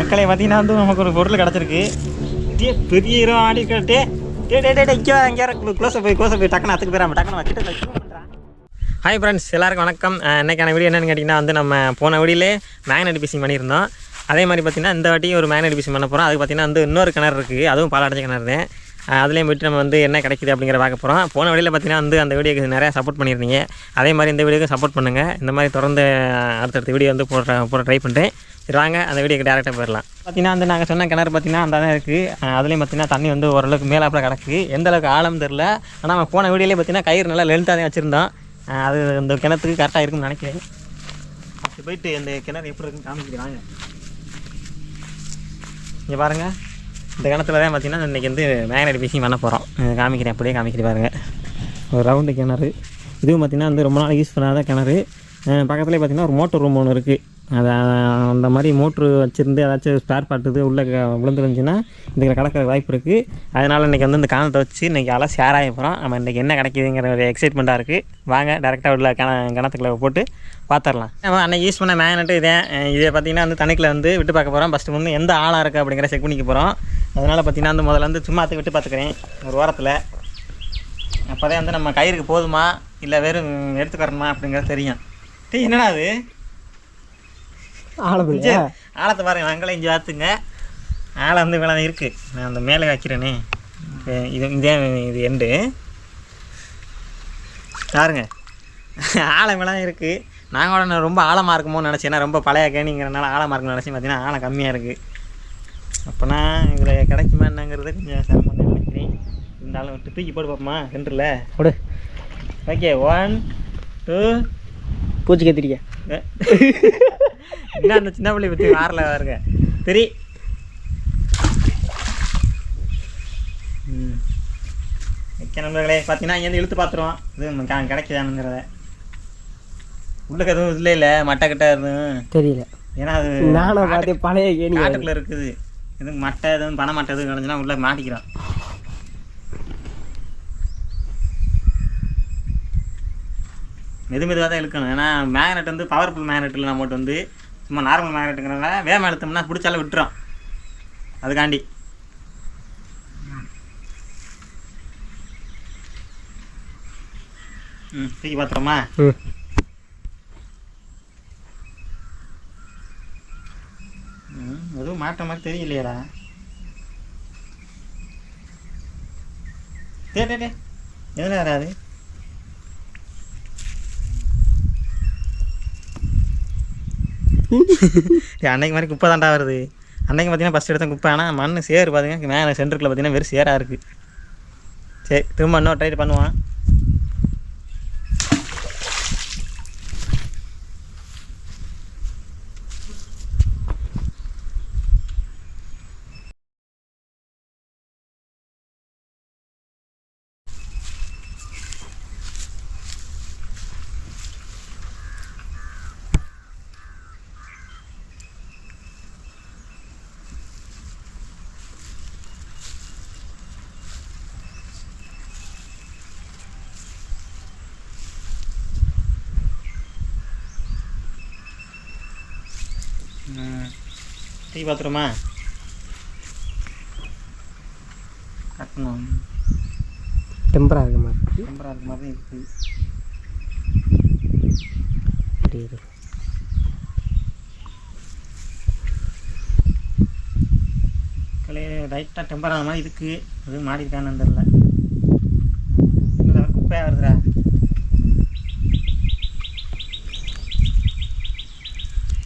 மக்களை பார்த்தீங்கன்னா வந்து நமக்கு ஒரு பொருள் கிடச்சிருக்கு. டே பெரிய இரவு ஆடி டே டே டே டே இங்கே இங்கே க்ளோஸை போய் க்ளோஸை போய். டக்குன்னு அத்துக்கு போயிடாம டக்குனு வா, கிட்ட ஹாய் ஃப்ரெண்ட்ஸ் எல்லாருக்கும் வணக்கம். இன்றைக்கான வீடியோ என்னென்னு கேட்டிங்கன்னா வந்து நம்ம போன வீடியோலே மேக்னெட் பிசிங் பண்ணியிருந்தோம். அதே மாதிரி பார்த்தீங்கன்னா இந்த வாட்டி ஒரு மேக்னெட் பிசிங் பண்ண போகிறோம் அதுக்கு பார்த்தீங்கன்னா வந்து இன்னொரு கிணறு இருக்குது அதுவும் பால் அடைஞ்ச கிணறு அதுலேயும் போயிட்டு நம்ம வந்து என்ன கிடைக்குது அப்படிங்கிற பார்க்க போகிறோம் போன வழியில் பார்த்தீங்கன்னா வந்து அந்த வீடியோக்கு நிறையா சப்போர்ட் பண்ணியிருந்தீங்க. அதே மாதிரி இந்த வீடியோக்கு சப்போர்ட் பண்ணுங்கள் இந்த மாதிரி தொடர்ந்து அடுத்தடுத்த வீடியோ வந்து போடுற போட ட்ரை பண்ணுறேன் சரி வாங்க அந்த வீடியோக்கு டேரெக்டாக போயிடலாம். பார்த்தீங்கன்னா வந்து நாங்கள் சொன்ன கிணறு பார்த்தீங்கன்னா அந்த தான் இருக்குது அதுலேயும் பார்த்தீங்கன்னா தண்ணி வந்து ஓரளவுக்கு மேலாப்பில் கிடக்கு. எந்த அளவுக்கு ஆழம் தெரில ஆனால் நம்ம போன வீடியோலேயே பார்த்தீங்கன்னா கயிறு நல்லா லென்த்தாக தான் வச்சுருந்தோம். அது இந்த கிணத்துக்கு கரெக்டாக இருக்கும்னு நினைக்கிறேன். அப்படி போயிட்டு இந்த கிணறு எப்படி இருக்குன்னு காமிக்கிறாங்க இங்கே பாருங்க. இந்த கிணத்துல தான் பார்த்தீங்கன்னா இன்றைக்கி வந்து மேக்னெட் ஃபிஷிங் பண்ண போகிறோம் காமிக்கிறேன் அப்படியே காமிக்கிறேன் பாருங்கள் ஒரு ரவுண்டு கிணறு. இதுவும் பார்த்திங்கன்னா வந்து ரொம்ப நாள் யூஸ் பண்ணாத கிணறு. பக்கத்துலேயே பார்த்தீங்கன்னா ஒரு மோட்டர் ரூம் ஒன்று இருக்குது அது அந்த மாதிரி மோட்ரு வச்சுருந்து ஏதாச்சும் ஸ்பேர் பார்ட் இது உள்ளே விழுந்துருந்துச்சுன்னா இதுக்கு கிடக்கிற வாய்ப்பு இருக்குது அதனால் இன்றைக்கி வந்து இந்த காணத்தை வச்சு இன்றைக்கி எல்லாம் ஷேர் ஆகி போகிறோம் நம்ம இன்றைக்கி என்ன கிடைக்குதுங்கிற ஒரு எக்ஸைட்மெண்ட்டாக இருக்குது வாங்க டேரெக்டாக உள்ள கிண கிணத்துக்குள்ள போட்டு பார்த்துடலாம் நம்ம அன்றைக்கி யூஸ் பண்ண மேக்னெட்டு இதே இதை பார்த்திங்கன்னா வந்து தண்ணிக்குள்ள வந்து விட்டு பார்க்க போகிறோம் ஃபஸ்ட்டு வந்து எந்த ஆளாக இருக்குது அப்படிங்கிற செக் பண்ணிக்க போகிறோம் அதனால் பார்த்தீங்கன்னா வந்து முதல்ல வந்து சும்மா அதை விட்டு பார்த்துக்கிறேன். ஒரு வாரத்தில். அப்போதான் வந்து நம்ம கயிறுக்கு போதுமா? இல்லை வெறும் எடுத்துக்கிறணுமா அப்படிங்கிறது தெரியும். டேய் என்னடா அது? இஞ்சி. ஆழத்தை பாருங்க வெங்கலம் இஞ்சி பார்த்துங்க ஆழம் வந்து இவ்வளோ இருக்குது நான் அந்த மேலே வைக்கிறேனே. இது இதே இது எண்டு பாருங்க. ஆழம் இவ்வளோ இருக்குது நாங்கள் கூட நான் ரொம்ப ஆழமாக இருக்குமோன்னு நினச்சேன். ஏன்னா ரொம்ப பழைய கேணிங்கிறனால ஆழமாக இருக்குன்னு நினச்சேன். பார்த்தீங்கன்னா ஆழம் கம்மியாக இருக்குது அப்போனா இதில் கிடைக்குமா என்னங்கிறது கொஞ்சம் சிரமம் நினைக்கிறேன் இருந்தாலும் விட்டு தூக்கி போட்டு பார்ப்போமா சென்டரில் கொடு ஓகே ஒன் டூ பூச்சி கத்திரிக்க. என்ன அந்த சின்ன பிள்ளை பற்றி மாறல பாருங்க. சரி. ம். ஓகே நண்பர்களே பார்த்தீங்கன்னா இங்கேருந்து இழுத்து பார்த்துருவோம் இது கிடைக்குதானுங்கிறத. உள்ளுக்கு எதுவும் இல்லை இல்லை மட்டை கிட்ட எதுவும்? தெரியல. ஏன்னா அது நானும் பழைய காட்டுக்குள்ளே இருக்குது. எதுவும் மட்டை எதுவும் பனை மட்டை எதுவும் கிடந்துச்சுன்னா உள்ளே மாட்டிக்கிறான். மெது மெதுவாக தான் இழுக்கணும். ஏன்னா மேக்னெட் வந்து பவர்ஃபுல் மேக்னெட் இல்லை நம்மகிட்ட வந்து சும்மா நார்மல் மேக்னெட்டுங்கிறனால வேகம் எடுத்தோம்னா பிடிச்சாலும் விட்டுரும். அதுக்காண்டி. ம் தூக்கி பார்த்துறோமா ம் ம் எதுவும் மாட்ட மாதிரி தெரியலையடா. டே டே டே எதில் வராது அன்னைக்கு மாதிரி குப்பை தாண்டா வருது. அன்னைக்கு பார்த்தீங்கன்னா ஃபஸ்ட் எடுத்த குப்பை. ஆனால் மண் சேரு பாருங்க மேலே சென்டருக்குள்ள பார்த்தீங்கன்னா வெறும் சேராக இருக்குது சரி திரும்ப இன்னும் ட்ரை பண்ணுவான் ம் டீ பார்த்துருமா கட்டணும் டெம்பரா இருக்க மாதிரி நம்பராக இருக்க மாதிரி இருக்குது தெரியுது கலையே லைட்டாக டெம்பர் ஆன மாதிரி இருக்குது அது மாடி இருக்கான்னு தெரில குப்பையாக வருதுடா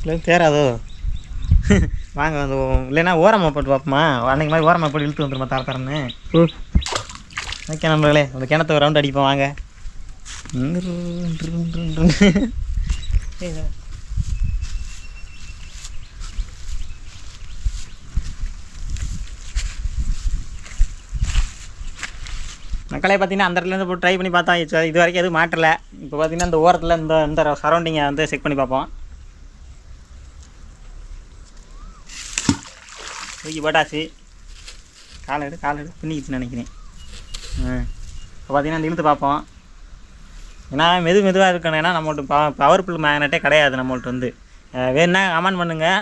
இல்லை தேராதோ வாங்க வந்து இல்லைன்னா ஓரமாக போட்டு பார்ப்போமா அன்னைக்கு மாதிரி ஓரமாக போட்டு இழுத்து வந்துருமா தர தரன்னு? ஓகே நண்பர்களே அந்த கிணத்த ஒரு ரவுண்ட் அடிப்போம் வாங்க. மக்களே பார்த்தீங்கன்னா அந்த இடத்துல இருந்து போட்டு ட்ரை பண்ணி பார்த்தோம். இது இது வரைக்கும் எதுவும் மாட்டல. இப்போ பார்த்தீங்கன்னா இந்த ஓரத்தில் இந்த இந்த சரௌண்டிங்கை வந்து செக் பண்ணி பார்ப்போம். தூக்கி போட்டாச்சு காலை எடு காலை எடு. பின்னிக்கிச்சுன்னு நினைக்கிறேன். ஆ. இப்போ பார்த்தீங்கன்னா இழுத்து பார்ப்போம். ஏன்னா மெது மெதுவாக இருக்கணும். ஏன்னா நம்மள்ட்ட பவர் பவர்ஃபுல் மேக்னெட்டே கிடையாது நம்மள்ட்ட வந்து. வேணுன்னா கமெண்ட் பண்ணுங்கள்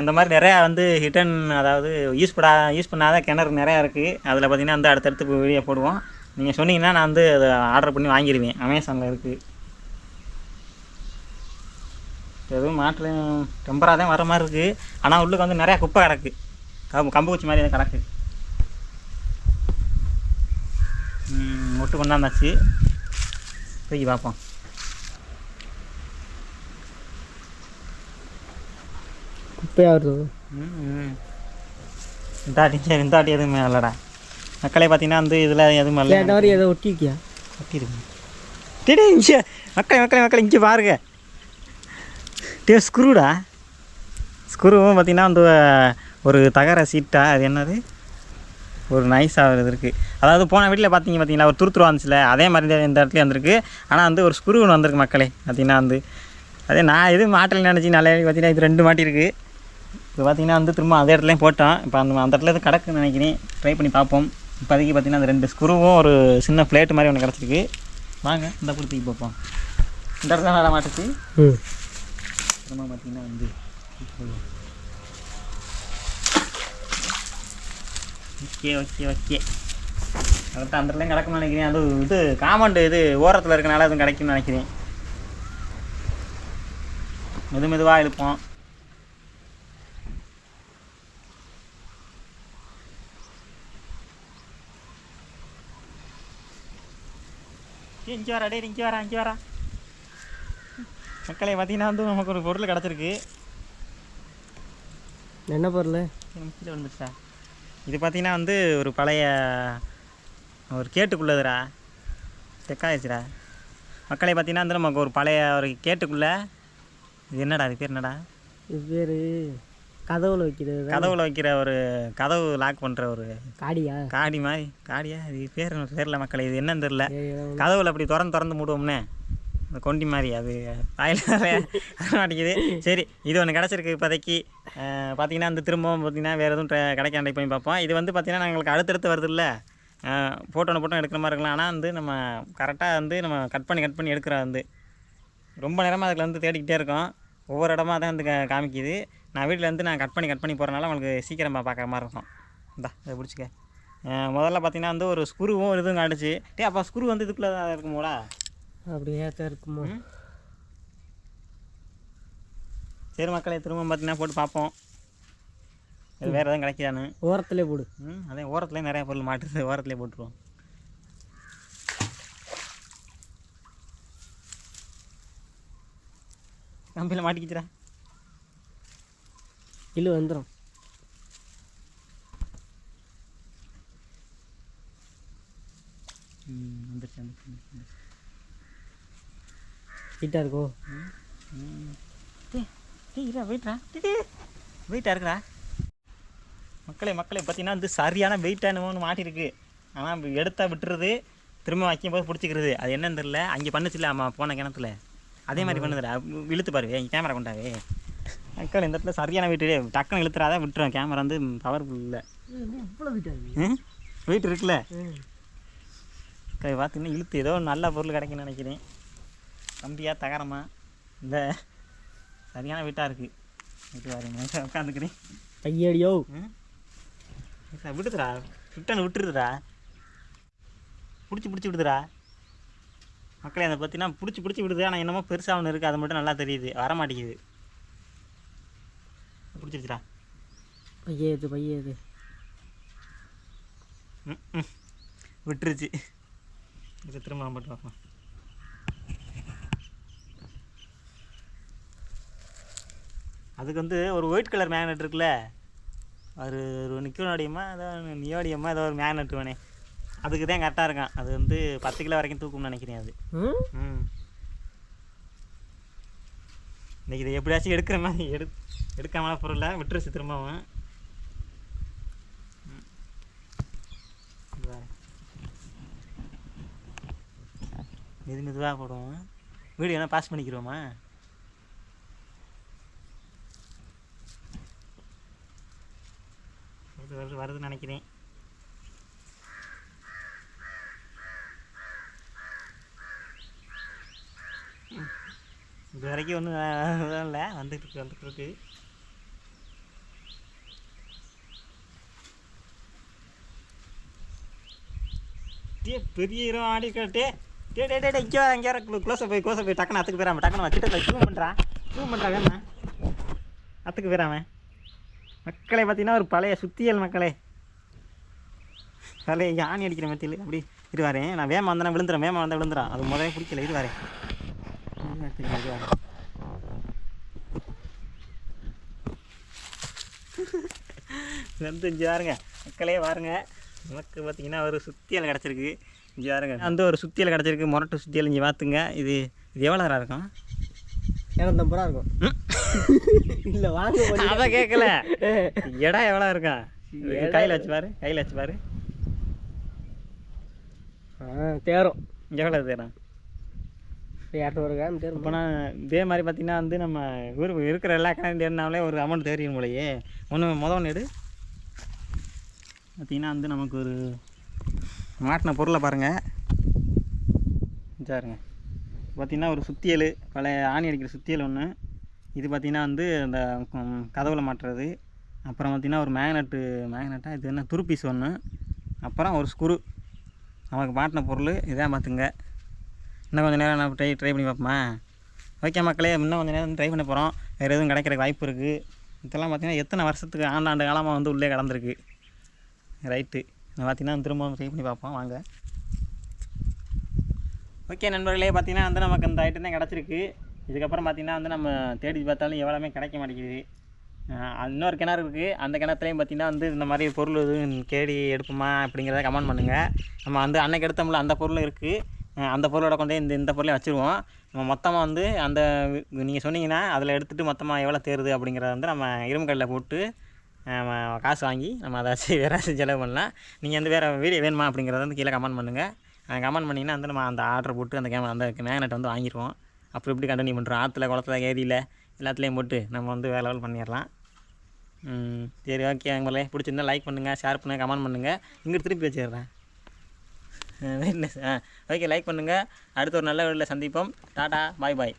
இந்த மாதிரி நிறையா வந்து ஹிட்டன் அதாவது யூஸ் பண்ணா யூஸ் பண்ணாத கிணறு நிறையா இருக்குது அதில் பார்த்தீங்கன்னா வந்து அடுத்தடுத்து வீடியோ போடுவோம். நீங்கள் சொன்னீங்கன்னா நான் வந்து அதை ஆர்டர் பண்ணி வாங்கிடுவேன். அமேசானில் இருக்குது எதுவும் மாற்று டெம்பராக தான் வர மாதிரி இருக்குது ஆனால் உள்ளுக்கு வந்து நிறையா குப்பை கிடக்கு. கம்பு குச்சி மாதிரி எதுவும் கிடக்கு ஒட்டு கொண்டாந்தாச்சு போய் பார்ப்போம். குப்பையாக வருது ம் இந்தாட்டி சரி இந்தாட்டி எதுவுமே இல்லைடா. மக்களே பார்த்தீங்கன்னா வந்து இதில் எதுவும் இல்லை அந்த மாதிரி ஏதோ ஒட்டிருக்கியா? கட்டிடுங்க டேடே இங்கே மக்களே மக்களே மக்களே இங்கே பாருங்க. டே. ஸ்க்ரூடா ஸ்க்ரூவும் பார்த்தீங்கன்னா வந்து ஒரு தகர சீட்டா அது என்னது? ஒரு நைஸாக இது இருக்குது அதாவது போன வீட்டில் பார்த்தீங்க பார்த்தீங்களா ஒரு துருத்துருவா இருந்துச்சுல அதே மாதிரி இந்த இடத்துலையும் வந்திருக்கு. ஆனால் வந்து ஒரு ஸ்க்ரூ ஒன்று வந்திருக்கு மக்களே பார்த்தீங்கன்னா வந்து. அதே நான் எதுவும் மாட்டல் நினச்சி நல்ல பார்த்தீங்கன்னா இது ரெண்டு மாட்டியிருக்கு இப்போ பார்த்தீங்கன்னா வந்து திரும்ப அதே இடத்துலையும் போட்டோம். இப்போ அந்த அந்த இடத்துல எதுவும் கிடக்குன்னு நினைக்கிறேன். ட்ரை பண்ணி பார்ப்போம். இப்போதைக்கு பார்த்தீங்கன்னா அந்த ரெண்டு ஸ்க்ரூவும் ஒரு சின்ன பிளேட் மாதிரி ஒன்று கிடச்சிருக்கு. வாங்க இந்த கொடுத்துக்கு பார்ப்போம். இந்த இடத்துல நல்லா மாட்டுச்சு. திரும்ப பார்த்தீங்கன்னா வந்து ஓகே ஓகே ஓகே. அடுத்து அந்த இடத்துலையும் கிடக்கும்னு நினைக்கிறேன். அது இது காமௌண்டு இது ஓரத்தில் இருக்கனால அதுவும் கிடைக்கும்னு நினைக்கிறேன். மெது மெதுவாக இழுப்போம். இங்கே வரா டேய் இங்கே வரா இங்கே வரா மக்களே பார்த்தீங்கன்னா வந்து நமக்கு ஒரு பொருள் கிடச்சிருக்கு. என்ன பொருள்? வந்துச்சா இது பார்த்தீங்கன்னா வந்து ஒரு பழைய ஒரு கேட்டுக்குள்ளதுடா. தெக்காயிடுச்சுடா மக்களே பார்த்தீங்கன்னா வந்து நமக்கு ஒரு பழைய ஒரு கேட்டுக்குள்ளே இது என்னடா இது பேர் என்னடா? இது பேர் கதவுல வைக்கிறது. கதவுல வைக்கிற ஒரு கதவு லாக் பண்ணுற ஒரு காடியா? காடி மாதிரி. காடியா? இது பேர் தெரியல மக்களே இது என்னன்னு தெரில. கதவுல அப்படி திறந்து திறந்து மூடுவோம்னே. அந்த கொண்டி மாதிரி அது வாயில் மாட்டேங்குது. சரி இது ஒன்று கிடச்சிருக்கு இப்போதைக்கு. பார்த்தீங்கன்னா அந்த திரும்பவும் பார்த்தீங்கன்னா வேறு எதுவும் கிடைக்க ட்ரை போய் பார்ப்போம். இது வந்து பார்த்தீங்கன்னா எங்களுக்கு அடுத்தடுத்து வருது இல்லை ஃபோட்டோ ஃபோட்டோ எடுக்கிற மாதிரி இருக்கலாம் ஆனால் வந்து நம்ம கரெக்டாக வந்து நம்ம கட் பண்ணி கட் பண்ணி எடுக்கிறோம் வந்து. ரொம்ப நேரமாக அதில் வந்து தேடிக்கிட்டே இருக்கோம். ஒவ்வொரு இடமா தான் வந்து காமிக்குது. நான் வீட்டில் இருந்து நான் கட் பண்ணி கட் பண்ணி போகிறனால உங்களுக்கு சீக்கிரமாக பார்க்குற மாதிரி இருக்கும். இந்தா இதை பிடிச்சிக்க. முதல்ல பார்த்தீங்கன்னா வந்து ஒரு ஸ்க்ரூவும் ஒரு இதுவும் காட்டுச்சு. டே அப்போ ஸ்க்ரூ வந்து இதுக்குள்ளே தான் இருக்குமோடா? அப்படியே தான் இருக்குமோ. சரி மக்களே திரும்ப பார்த்தீங்கன்னா போட்டு பார்ப்போம். இது வேறு எதுவும் கிடைக்காதான்னு ஓரத்துலேயே போடு. ம் அதே ஓரத்துலேயே நிறையா பொருள் மாட்டுது. ஓரத்துலேயே போட்டுருவோம். கம்பியில் மாட்டிக்கிச்சுடா. இழு வந்துடும் ம் வந்துருச்சு வந்துருச்சு. ஹீட்டாக இருக்கும் ம். டேய் டேய் இரா வெயிட்ரா. வெயிட்டாக இருக்குடா. மக்களே மக்களே பார்த்தீங்கன்னா வந்து சரியான வெயிட்டாக ஒன்று மாட்டிருக்கு. ஆனால் எடுத்தா விட்டுறது திரும்ப வைக்கும் போது பிடிச்சிக்கிறது. அது என்னன்னு தெரியல. அங்கே பண்ணுச்சுல ஆமா போன கிணத்துல. அதே மாதிரி பண்ணுதுடா. இழுத்து பாரு கேமரா கொண்டாவே. மக்கள் இந்த இடத்துல சரியான வெயிட்டு டக்குன்னு இழுத்துறாத விட்டுரும். கேமரா வந்து பவர்ஃபுல் இல்லை. வெயிட் இருக்குல்ல? பார்த்தீங்கன்னா இழுத்து ஏதோ நல்ல பொருள் கிடைக்குன்னு நினைக்கிறேன். கம்பியா தகரமா? இந்த சரியான வெயிட்டாக இருக்குது இது பாருங்க உட்காந்துக்கிறேன் ஐயடியோ ம் சார் விடுதுடா. விட்டனு விட்டுருதுடா. பிடிச்சி பிடிச்சி விடுதுடா. மக்களே அதை பார்த்தீங்கன்னா பிடிச்சி பிடிச்சி விடுது. ஆனால் என்னமோ பெருசாக ஒன்று இருக்குது அது மட்டும் நல்லா தெரியுது. வர மாட்டேங்குது பிடிச்சிருச்சுடா பையது பையது ம் ம் விட்டுருச்சு. இது திரும்ப நம்ம பார்க்கலாம் அதுக்கு வந்து ஒரு ஒயிட் கலர் மேக்னெட் இருக்குல்ல? ஒரு ஒரு நிக்கோனோடியமா ஏதோ நியோடியமா ஏதோ ஒரு மேக்னெட் வேணே அதுக்கு தான் கரெக்டாக இருக்கான். அது வந்து பத்து கிலோ வரைக்கும் தூக்கும்னு நினைக்கிறேன் அது. ம்? இன்னைக்கு இதை எப்படியாச்சும் எடுக்கிற மாதிரி எடு எடுக்காமல பொருளை விட்டுருச்சு திரும்பவும். மெது மெதுவாக போடுவோம். வீடியோ என்ன பாஸ் பண்ணிக்கிறோமா வருது வருதுன்னு நினைக்கிறேன். இது வரைக்கும் ஒன்றும் இல்லை. வந்துட்டு இருக்கு வந்துட்டு இருக்கு. டே பெரிய இடம் ஆடிக்கட்டே டே டே டே இங்கே வர இங்கே வர க்ளோஸை போய் க்ளோஸை போய் டக்குன்னு அத்துக்கு போயிடாம டக்குனு வச்சுட்டு ஜூம் பண்ணுறான் ஜூம் பண்ணுறான் அத்துக்கு போயிடாம மக்களே பார்த்தீங்கன்னா ஒரு பழைய சுத்தியல் மக்களே. பழைய யானி அடிக்கிற மத்தியில் அப்படி இது வரேன் நான் வேமா வந்தேன் விழுந்துறேன் வேமா வந்தால் விழுந்துறான் அது முதல்ல பிடிக்கல இது வரேன் இது எடுத்துக்கிறேன், இது வரேன் வந்து இங்கே பாருங்க மக்களே பாருங்க. நமக்கு பார்த்தீங்கன்னா ஒரு சுத்தியல் கிடச்சிருக்கு. இங்கே பாருங்க அந்த ஒரு சுத்தியல் கிடச்சிருக்கு. முரட்டு சுத்தியல் இங்கே பார்த்துங்க. இது இது எவ்வளோ இருக்கும்? இரநூத்தம்பது ரூபா இருக்கும். இல்லை வாங்க கொஞ்சம். அதான் கேட்கல இடம் எவ்வளோ இருக்கும் கையில் வச்சு பாரு கையில் வச்சு பாரு. தேரும். எவ்வளோ தேரம்? இரநூறு கிராம் தேரும். இப்போ நான் இதே மாதிரி பார்த்தீங்கன்னா வந்து நம்ம ஊர் இருக்கிற எல்லா கணக்கு ஒரு அமௌண்ட் தெரியும் போலயே. ஒன்று மொதல் ஒன்று எடு. பார்த்தீங்கன்னா வந்து நமக்கு ஒரு மாட்டின பொருளை பாருங்கள் பாருங்க பார்த்தீங்கன்னா ஒரு சுத்தியல் பழைய ஆணி அடிக்கிற சுத்தியல் ஒன்று இது பார்த்தீங்கன்னா வந்து அந்த கதவில் மாட்டுறது. அப்புறம் பார்த்தீங்கன்னா ஒரு மேக்னெட்டு மேக்னெட்டாக இது என்ன துருப்பீஸ் ஒன்று அப்புறம் ஒரு ஸ்குரு நமக்கு மாட்டின பொருள் இதான் பார்த்துங்க இன்னும் கொஞ்சம் நேரம் நான் ட்ரை ட்ரை பண்ணி பார்ப்போமா? ஓகே மக்களே இன்னும் கொஞ்சம் நேரம் ட்ரை பண்ண போகிறோம் வேறு எதுவும் கிடைக்கிறக்கு வாய்ப்பு இருக்குது இதெல்லாம் பார்த்தீங்கன்னா எத்தனை வருஷத்துக்கு ஆண்டாண்டு காலமாக வந்து உள்ளே கடந்திருக்கு. ரைட்டு பார்த்தீங்கன்னா திரும்ப ட்ரை பண்ணி பார்ப்போம். வாங்க. ஓகே நண்பர்களே பார்த்தீங்கன்னா வந்து நமக்கு இந்த ஐட்டம் தான் கிடச்சிருக்கு. இதுக்கப்புறம் பார்த்திங்கன்னா வந்து நம்ம தேடி பார்த்தாலும் எவ்வளோமே கிடைக்க மாட்டேங்குது. இன்னொரு கிணறு இருக்குது அந்த கிணத்துலையும் பார்த்தீங்கன்னா வந்து இந்த மாதிரி பொருள் எதுவும் கேடி எடுப்போமா அப்படிங்கிறத கமெண்ட் பண்ணுங்கள் நம்ம வந்து அன்னைக்கு எடுத்தோம்ல அந்த பொருளும் இருக்குது அந்த பொருளோட கொண்டே இந்த இந்த பொருளையும் வச்சுருவோம். நம்ம மொத்தமாக வந்து அந்த நீங்கள் சொன்னீங்கன்னா அதில் எடுத்துகிட்டு மொத்தமாக எவ்வளோ தேருது அப்படிங்கிறத வந்து நம்ம இரும்புக்கல்லில் போட்டு காசு வாங்கி நம்ம அதை வச்சு வேறு செலவு பண்ணலாம். நீங்கள் வந்து வேறு வீடியோ வேணுமா அப்படிங்கிறத வந்து கீழே கமெண்ட் பண்ணுங்கள் கமெண்ட் பண்ணிங்கன்னா வந்து நம்ம அந்த ஆர்டர் போட்டு அந்த கேமரா அந்த மேக்னெட் வந்து வாங்கிடுவோம் அப்புறம் எப்படி கண்டினியூ பண்ணுறோம் ஆற்றுல குளத்துல ஏரியில் எல்லாத்துலேயும் போட்டு நம்ம வந்து வேறு லெவல் பண்ணிடலாம். சரி ஓகே எங்களே பிடிச்சிருந்தா லைக் பண்ணுங்கள் ஷேர் பண்ணுங்கள் கமெண்ட் பண்ணுங்கள் இங்கே திருப்பி வச்சிடுறேன். வெயிட்னஸ் ஆ ஓகே லைக் பண்ணுங்கள் அடுத்த ஒரு நல்ல வீடியோவில் சந்திப்போம். டாடா பாய் பாய்